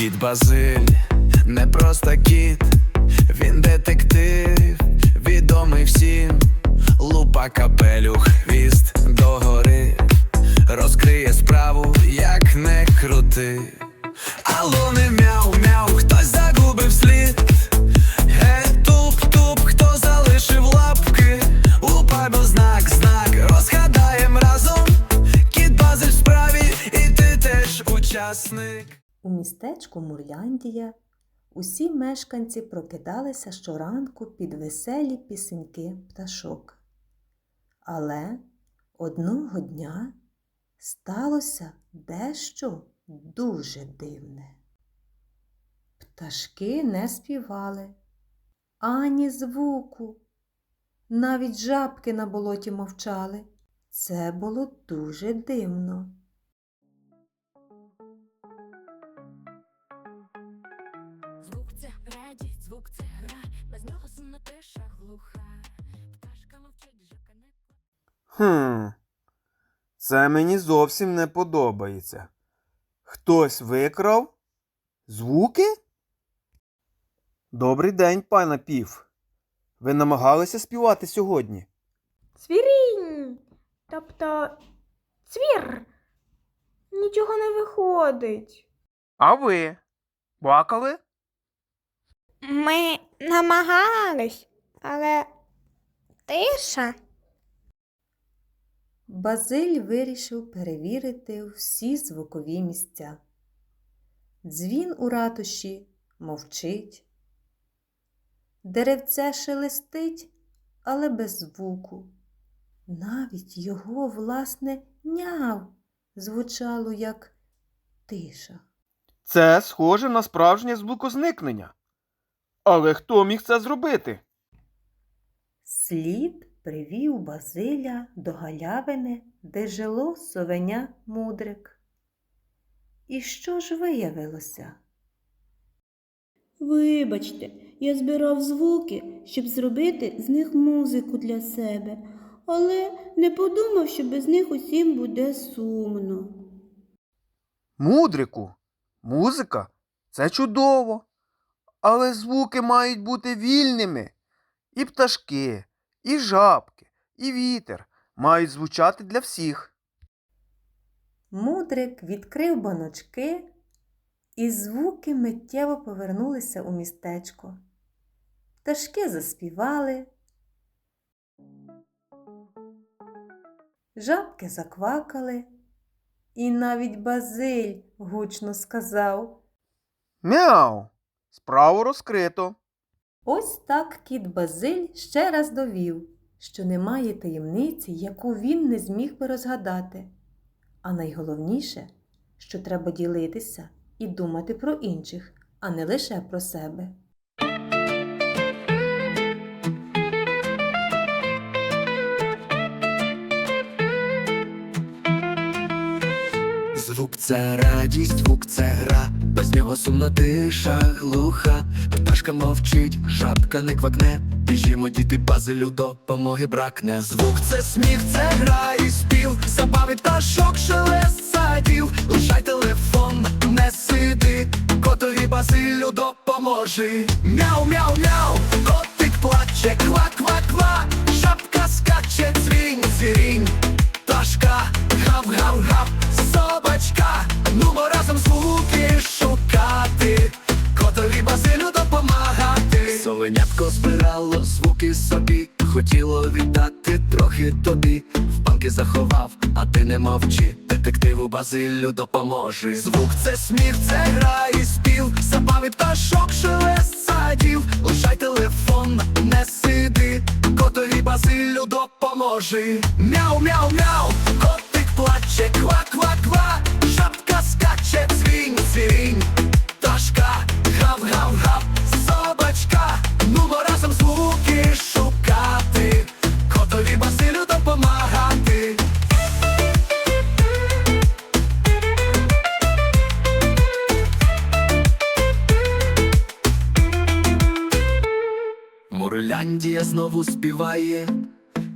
Кіт Базиль, не просто кіт, він детектив, відомий всім. Лупа капелюх, хвіст догори, розкриє справу, як не крути. Алло, не мяу, мяу, хтось загубив слід. Ге, туп, туп, хто залишив лапки. Лупа бо знак, знак, розгадаєм разом. Кіт Базиль в справі, і ти теж учасник. У містечку Мурляндія усі мешканці прокидалися щоранку під веселі пісеньки пташок. Але одного дня сталося дещо дуже дивне. Пташки не співали ані звуку. Навіть жабки на болоті мовчали. Це було дуже дивно. Хм. Це мені зовсім не подобається. Хтось викрав звуки? Добрий день, пане пів. Ви намагалися співати сьогодні? Цвірінь. Тобто цвір. Нічого не виходить. А ви? Плакали? Ми намагались, але тиша. Базиль вирішив перевірити всі звукові місця. Дзвін у ратуші мовчить. Деревце шелестить, але без звуку. Навіть його власне няв звучало як тиша. Це схоже на справжнє звукозникнення. Але хто міг це зробити? Слід привів Базиля до галявини, де жило совеня мудрик. І що ж виявилося? Вибачте, я збирав звуки, щоб зробити з них музику для себе, але не подумав, що без них усім буде сумно. Мудрику, музика це чудово. Але звуки мають бути вільними. І пташки, і жабки, і вітер мають звучати для всіх. Мудрик відкрив баночки, і звуки миттєво повернулися у містечко. Пташки заспівали, жабки заквакали, і навіть Базиль гучно сказав. Мяу! Справу розкрито. Ось так кіт Базиль ще раз довів, що немає таємниці, яку він не зміг би розгадати. А найголовніше, що треба ділитися і думати про інших, а не лише про себе. Звук це радість, звук це гра, без нього сумна тиша глуха, пташка мовчить, жабка не квакне, біжімо, діти, базилю допомоги бракне. Звук це сміх, це гра і спів, забави пташок, шелест садів, лишай телефон, не сиди, котові базилю допоможи. Мяу, мяу, мяу, котик плаче, ква, ква, ква, жабка скаче, дзвінь, дзвінь, допомагати. Збирало звуки собі, хотіло віддати трохи тобі. В банки заховав, а ти не мовчи, детективу базилю допоможи. Звук це сміх, це гра і спів, забави пташок, шелест садів, лишай телефон, не сиди, котові базилю допоможи. Мяу, мяу, мяу, Гірляндія знову співає,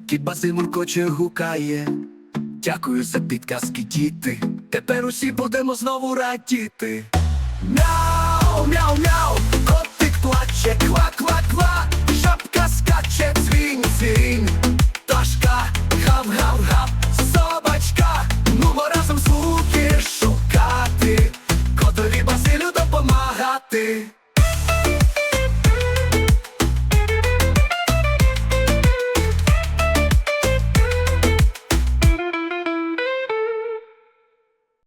кіпаси муркоче гукає. Дякую за підказки, діти. Тепер усі будемо знову радіти. Мяу, мяу, мяу, котик плаче, ква-ква-ква, шапка скаче, цвінь, цвінь.